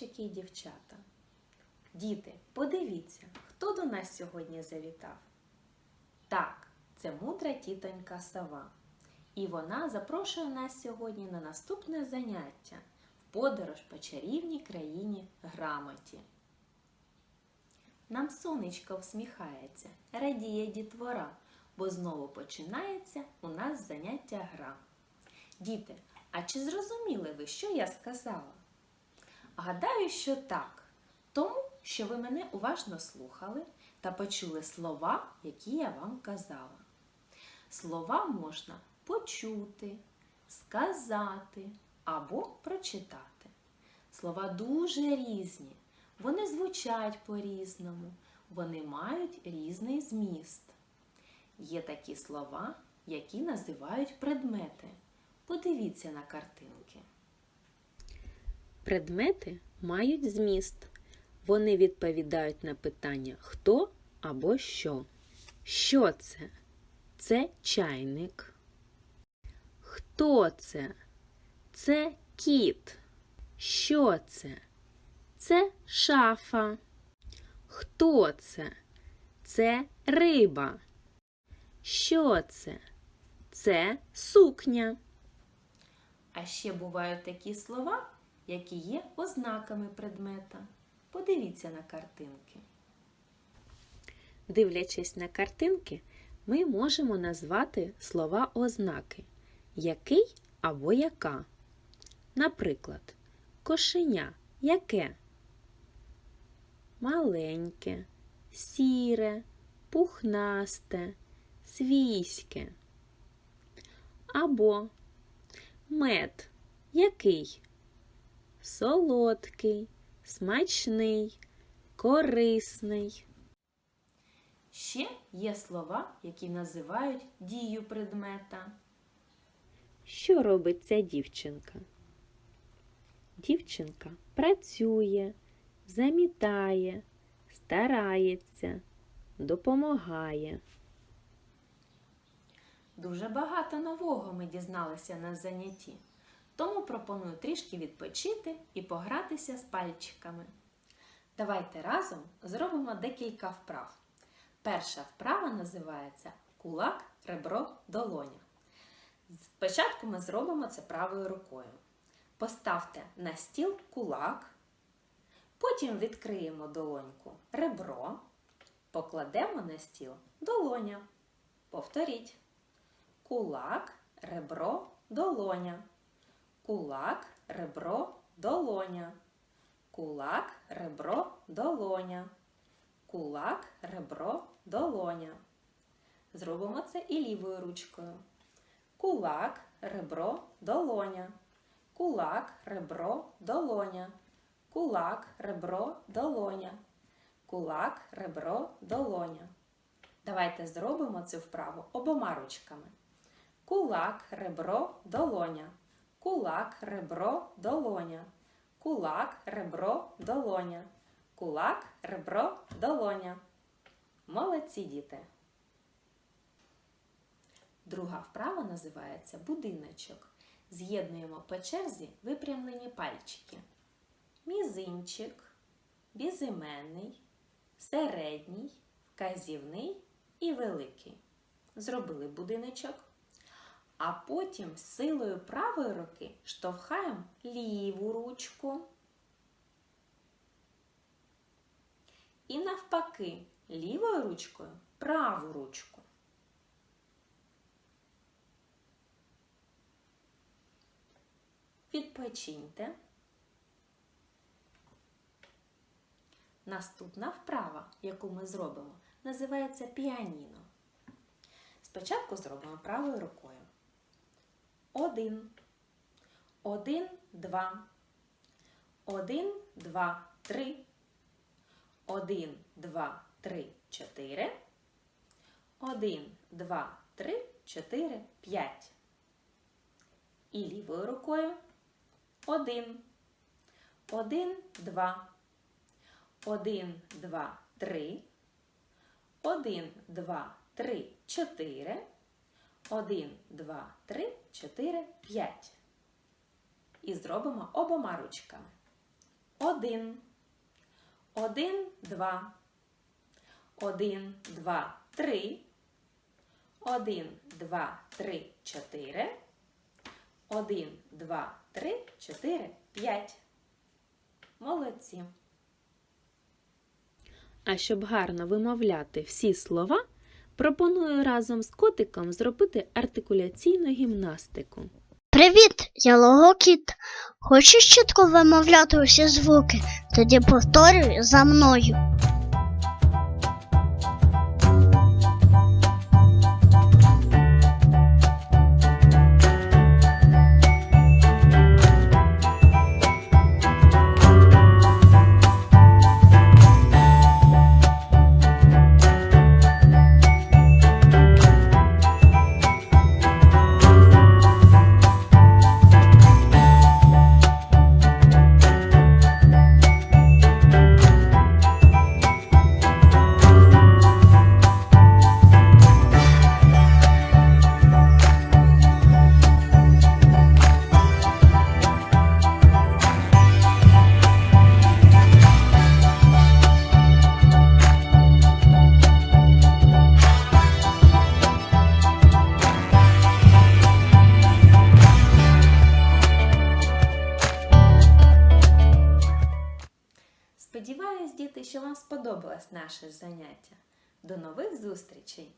хлопчики і дівчата. Діти, подивіться, хто до нас сьогодні завітав. Так, це мудра тітонька сова. І вона запрошує нас сьогодні на наступне заняття в подорож по чарівній країні грамоті. Нам сонечко всміхається, радіє дітвора, бо знову починається у нас заняття гра. Діти, а чи зрозуміли ви, що я сказала? Гадаю, що так, тому що ви мене уважно слухали та почули слова, які я вам казала. Слова можна почути, сказати або прочитати. Слова дуже різні, вони звучать по-різному, вони мають різний зміст. Є такі слова, які називають предмети. Подивіться на картинки. Предмети мають зміст. Вони відповідають на питання хто або що. Що це? Це чайник. Хто це? Це кіт. Що це? Це шафа. Хто це? Це риба. Що це? Це сукня. А ще бувають такі слова, які є ознаками предмета. Подивіться на картинки. Дивлячись на картинки, ми можемо назвати слова ознаки який або яка. Наприклад, кошеня яке? Маленьке, сіре, пухнасте, свійське. Або мед який? Солодкий, смачний, корисний. Ще є слова, які називають дію предмета. Що робить ця дівчинка? Дівчинка працює, замітає, старається, допомагає. Дуже багато нового ми дізналися на занятті. Тому пропоную трішки відпочити і погратися з пальчиками. Давайте разом зробимо декілька вправ. Перша вправа називається кулак, ребро, долоня. Спочатку ми зробимо це правою рукою. Поставте на стіл кулак, потім відкриємо долоньку ребро, покладемо на стіл долоня. Повторіть. Кулак, ребро, долоня. Кулак, ребро, долоня. Кулак, ребро, долоня. Кулак, ребро, долоня. Зробимо це і лівою ручкою. Кулак, ребро, долоня. Кулак, ребро, долоня. Кулак, ребро, долоня. Кулак, ребро, долоня. Давайте зробимо цю вправу обома ручками. Кулак, ребро, долоня. Кулак, ребро, долоня. Кулак, ребро, долоня. Кулак, ребро, долоня. Молодці діти. Друга вправа називається будиночок. З'єднуємо по черзі випрямлені пальчики. Мізинчик, безіменний, середній, вказівний і великий. Зробили будиночок. А потім силою правої руки штовхаємо ліву ручку. І навпаки, лівою ручкою праву ручку. Відпочиньте. Наступна вправа, яку ми зробимо, називається піаніно. Спочатку зробимо правою рукою. Один. Один, два. Один, два, три. Один, два, три, чотири. Один, два, три, чотири, п'ять. І лівою рукою. Один. Один, два. Один, два, три. Один, два, три, чотири. Один, два, три, чотири, п'ять. І зробимо обома ручками. один. Один, два. Один, два, три. Один, два, три, чотири. Один, два, три, чотири, п'ять. Молодці. А щоб гарно вимовляти всі слова, пропоную разом з котиком зробити артикуляційну гімнастику. Привіт, я логокіт. Хочеш чітко вимовляти усі звуки? Тоді повторюй за мною. Що вам сподобалось наше заняття. До нових зустрічей!